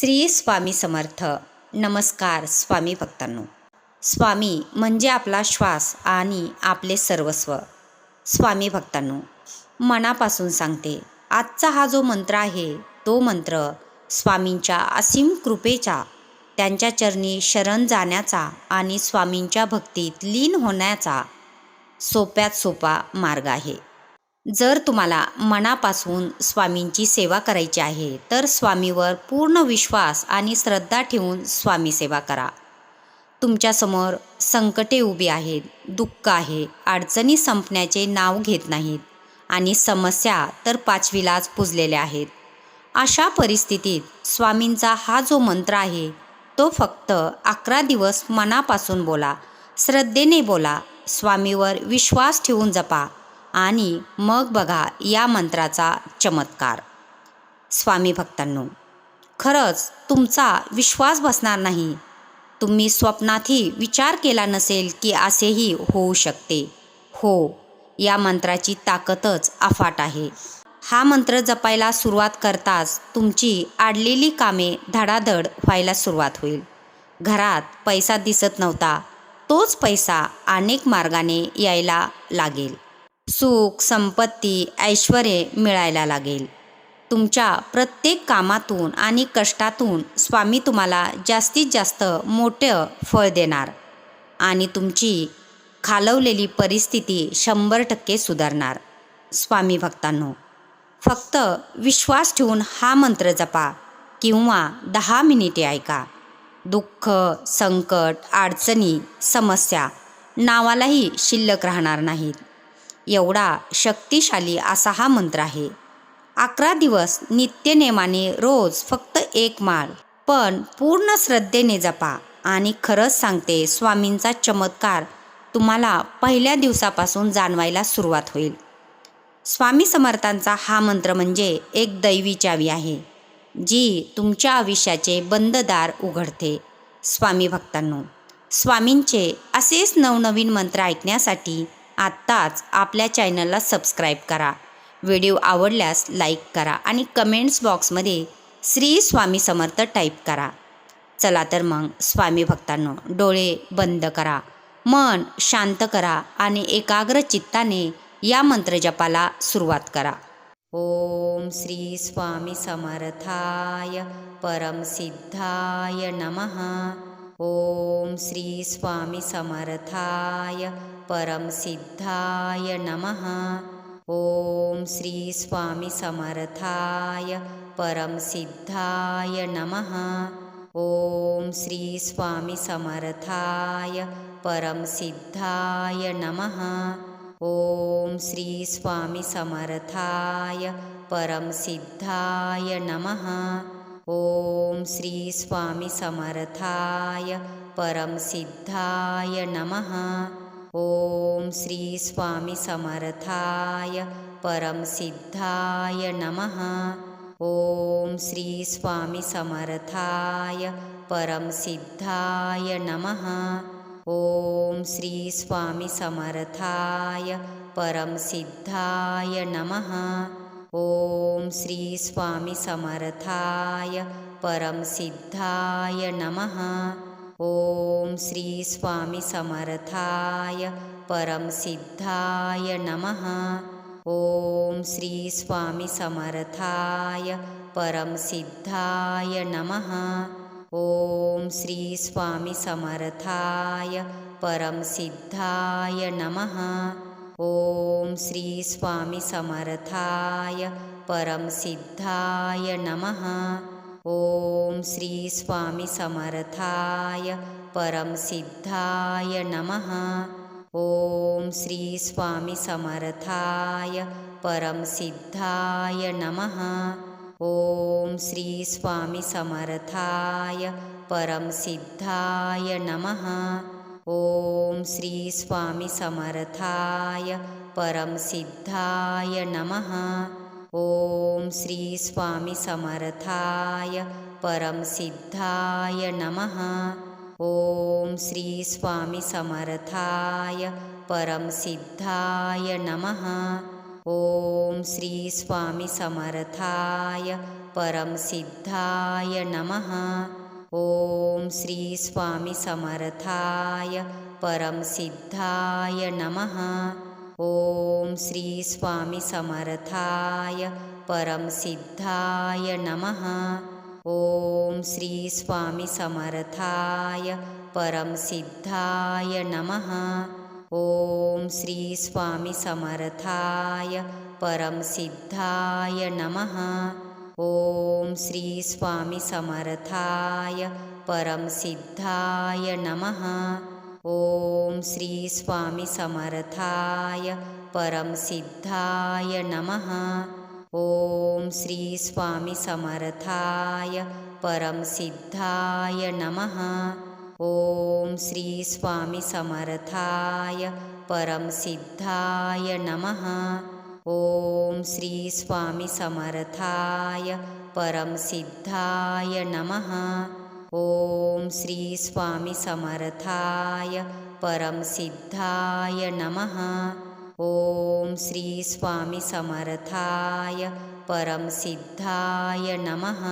श्री स्वामी समर्थ. नमस्कार स्वामी भक्तांनो. स्वामी म्हणजे आपला श्वास आणि आपले सर्वस्व. स्वामी भक्तांनो मनापासून सांगते आजचा हा जो मंत्र आहे तो मंत्र स्वामींच्या असीम कृपेचा त्यांच्या चरणी शरण जाण्याचा आणि स्वामींच्या भक्तीत लीन होण्याचा सोप्यात सोपा मार्ग आहे. जर तुम्हाला मनापासून स्वामींची सेवा करायची आहे तर स्वामीवर पूर्ण विश्वास आणि श्रद्धा ठेवून स्वामी सेवा करा. तुमच्यासमोर संकटे उभी आहेत दुःख आहे अडचणी संपण्याचे नाव घेत नाहीत आणि समस्या तर पाचवीलाच पुजलेल्या आहेत. अशा परिस्थितीत स्वामींचा हा जो मंत्र आहे तो फक्त अकरा दिवस मनापासून बोला श्रद्धेने बोला स्वामीवर विश्वास ठेवून जपा. आणि मग बघा या मंत्राचा चमत्कार. स्वामी भक्तांनो खरंच तुमचा विश्वास बसणार नाही. तुम्ही स्वप्नातही विचार केला नसेल की असेही होऊ शकते. हो या मंत्राची ताकदच अफाट आहे. हा मंत्र जपायला सुरुवात करताच तुमची आडलेली कामे धडाधड व्हायला सुरुवात होईल. घरात पैसा दिसत नव्हता तोच पैसा अनेक मार्गाने यायला लागेल. सुख संपत्ती ऐश्वर मिळायला लागेल. तुमच्या प्रत्येक कामातून आणि कष्टातून स्वामी तुम्हाला जास्तीत जास्त मोठं फळ देणार आणि तुमची खालवलेली परिस्थिती शंभर टक्के सुधारणार. स्वामी भक्तांनो फक्त विश्वास ठेवून हा मंत्र जपा किंवा दहा मिनिटे ऐका. दुःख संकट अडचणी समस्या नावालाही शिल्लक राहणार नाहीत. एवढा शक्तिशाली असा हा मंत्र आहे. अकरा दिवस नित्यनेमाने रोज फक्त एक माळ. पण पूर्ण श्रद्धेने जपा आणि खरंच सांगते स्वामींचा चमत्कार तुम्हाला पहिल्या दिवसापासून जाणवायला सुरुवात होईल. स्वामी समर्थांचा हा मंत्र म्हणजे एक दैवी चावी आहे जी तुमच्या आयुष्याचे बंददार उघडते. स्वामी भक्तांनो स्वामींचे असेच नवनवीन मंत्र ऐकण्यासाठी आत्ताच आपल्या चॅनलला सबस्क्राईब करा. व्हिडिओ आवडल्यास लाईक करा आणि कमेंट्स बॉक्समध्ये श्री स्वामी समर्थ टाईप करा. चला तर मग स्वामी भक्तांनो डोळे बंद करा मन शांत करा आणि एकाग्र चित्ताने या मंत्रजपाला सुरुवात करा. ओम श्री स्वामी समर्थाय परमसिद्धाय नमः. ओम श्री स्वामी समर्थाय परं सिद्धाय नमः। ॐ श्रीस्वामिसमर्थाय परं सिद्धाय नमः। ॐ श्रीस्वामिसमर्थाय परं सिद्धाय नमः। ॐ श्रीस्वामिसमर्थाय परं सिद्धाय नमः। ॐ श्रीस्वामिसमर्थाय परं सिद्धाय परमसिद्धाय नमः। ॐ श्रीस्वामिसमर्थाय परमसिद्धाय नमः। ॐ श्रीस्वामिसमर्थाय परमसिद्धाय नमः। ॐ श्रीस्वामिसमर्थाय परमसिद्धाय नमः। ॐ श्रीस्वामिसमर्थाय परमसिद्धाय नमः। ॐ श्रीस्वामिसमर्थाय स्वामी समर्थाय परमसिद्धाय नमः। ॐ श्रीस्वामिसमर्थाय स्वामी समर्थाय परमसिद्धाय नमः। ॐ श्रीस्वामिसमर्थाय स्वामी समर्थाय परमसिद्धाय नमः। ॐ श्रीस्वामिसमर्थाय स्वामी समर्थाय परमसिद्धाय नमः। ॐ श्री स्वामी समर्थाय परमसिद्धाय नमः। ॐ श्री स्वामी समर्थाय परमसिद्धाय नमः। ॐ श्री स्वामी समर्थाय परमसिद्धाय नमः। ॐ श्री स्वामी समर्थाय परमसिद्धाय नमः ॐ श्रीस्वामिसमर्थाय परमसिद्धाय नमः। ॐ श्रीस्वामिसमर्थाय परमसिद्धाय नमः। ॐ श्रीस्वामिसमर्थाय परमसिद्धाय नमः। ॐ श्रीस्वामिसमर्थाय परमसिद्धाय नमः। ॐ श्रीस्वामिसमर्थाय स्वामी समर्थाय परमसिद्धाय नमः। ॐ श्रीस्वामिसमर्थाय स्वामी समर्थाय परमसिद्धाय नमः। ॐ श्रीस्वामिसमर्थाय स्वामी समर्थाय परमसिद्धाय नमः। ॐ श्रीस्वामिसमर्थाय स्वामी समर्थाय परमसिद्धाय नमः। ॐ श्री स्वामी समर्थाय परमसिद्धाय नमः। ॐ श्री स्वामी समर्थाय परमसिद्धाय नमः। ॐ श्री स्वामी समर्थाय परमसिद्धाय नमः। ॐ श्री स्वामी समर्थाय परमसिद्धाय नमः ॐ श्रीस्वामिसमर्थाय स्वामी समर्थाय परमसिद्धाय नमः। ॐ श्रीस्वामिसमर्थाय स्वामी समर्थाय परमसिद्धाय नमः।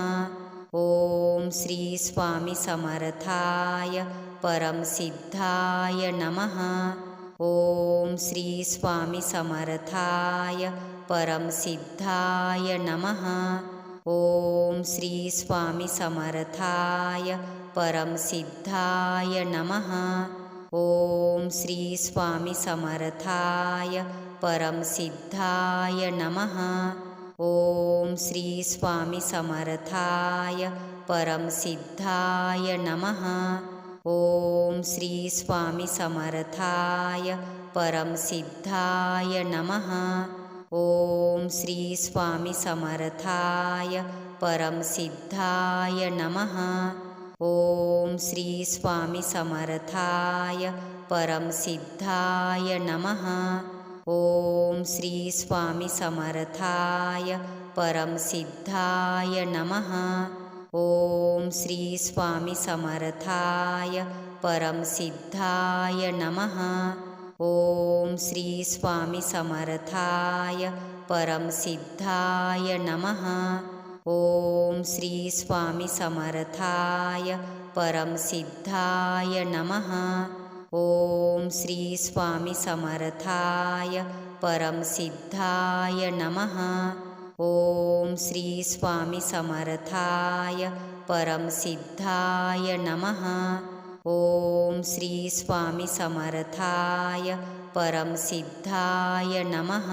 ॐ श्रीस्वामिसमर्थाय स्वामी समर्थाय परमसिद्धाय नमः। ॐ श्रीस्वामिसमर्थाय स्वामी समर्थाय परमसिद्धाय नमः। ॐ श्रीस्वामिसमर्थाय स्वामी समर्थाय परमसिद्धाय नमः। ॐ श्रीस्वामिसमर्थाय स्वामी समर्थाय परमसिद्धाय नमः। ॐ श्रीस्वामिसमर्थाय स्वामी समर्थाय परमसिद्धाय नमः। ॐ श्रीस्वामिसमर्थाय स्वामी समर्थाय परमसिद्धाय नमः। ॐ श्रीस्वामिसमर्थाय स्वामी समर्थाय परमसिद्धाय नमः। ॐ श्रीस्वामिसमर्थाय स्वामी समर्थाय परमसिद्धाय नमः। ॐ श्रीस्वामिसमर्थाय स्वामी समर्थाय परमसिद्धाय नमः। ॐ श्रीस्वामिसमर्थाय स्वामी समर्थाय परमसिद्धाय नमः। ॐ श्रीस्वामिसमर्थाय स्वामी समर्थाय परमसिद्धाय नमः। ॐ श्रीस्वामिसमर्थाय स्वामी समर्थाय परमसिद्धाय नमः। ॐ श्रीस्वामिसमर्थाय स्वामी समर्थाय परमसिद्धाय नमः। ॐ श्रीस्वामिसमर्थाय स्वामी समर्थाय परमसिद्धाय नमः। ॐ श्रीस्वामिसमर्थाय स्वामी समर्थाय नमः।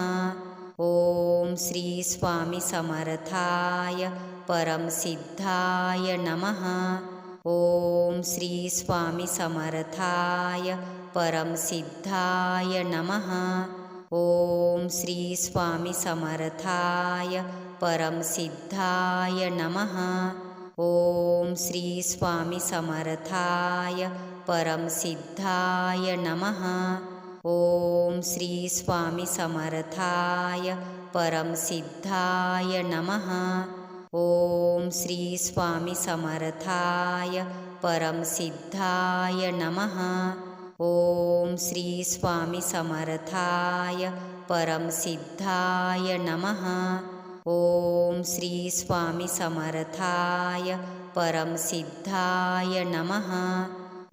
ॐ श्रीस्वामिसमर्थाय समर्थाय परमसिद्धाय नमः। ॐ श्रीस्वामिसमर्थाय स्वामी समर्थाय परमसिद्धाय नमः। ॐ श्रीस्वामिसमर्थाय स्वामी समर्थाय परमसिद्धाय नमः। श्रीस्वामिसमर्थाय परमसिद्धाय नमः। ॐ श्रीस्वामिसमर्थाय परमसिद्धाय नमः। ॐ श्रीस्वामिसमर्थाय परमसिद्धाय नमः। ॐ श्रीस्वामिसमर्थाय परमसिद्धाय नमः। ॐ श्रीस्वामिसमर्थाय परं सिद्धाय नमः।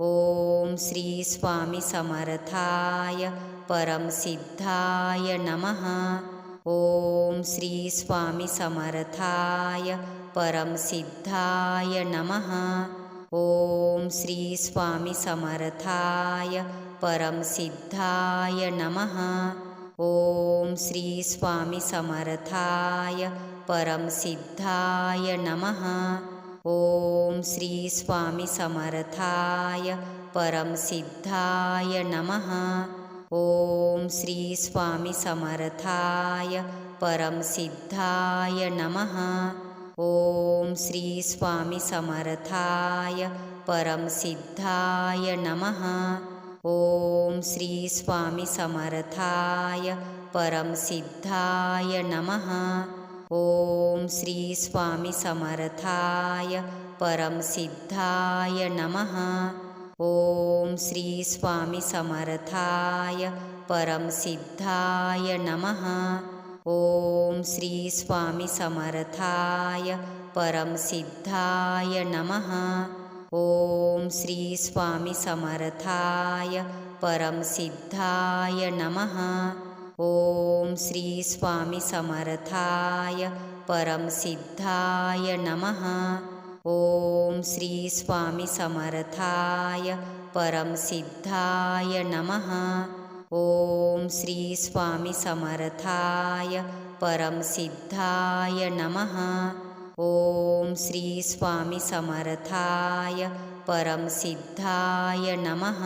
ॐ श्रीस्वामिसमर्थाय परं सिद्धाय नमः। ॐ श्रीस्वामिसमर्थाय परं सिद्धाय नमः। ॐ श्रीस्वामिसमर्थाय परं सिद्धाय नमः। ॐ श्रीस्वामिसमर्थाय परं सिद्धाय परमसिद्धाय नमः। श्रीस्वामिसमर्थाय परमसिद्धाय नमः। ॐ श्रीस्वामिसमर्थाय परमसिद्धाय नमः। ॐ श्रीस्वामिसमर्थाय परमसिद्धाय नमः। ॐ श्रीस्वामिसमर्थाय परमसिद्धाय नमः। ॐ श्रीस्वामिसमर्थाय परं सिद्धाय नमः। ॐ श्रीस्वामिसमर्थाय परं सिद्धाय नमः। ॐ श्रीस्वामिसमर्थाय परं सिद्धाय नमः। ॐ श्रीस्वामिसमर्थाय परं सिद्धाय नमः। ॐ श्रीस्वामिसमर्थाय परं सिद्धाय परमसिद्धाय नमः। ॐ श्री स्वामी समर्थाय परमसिद्धाय नमः। ॐ श्री स्वामी समर्थाय परमसिद्धाय नमः। ॐ श्री स्वामी समर्थाय परमसिद्धाय नमः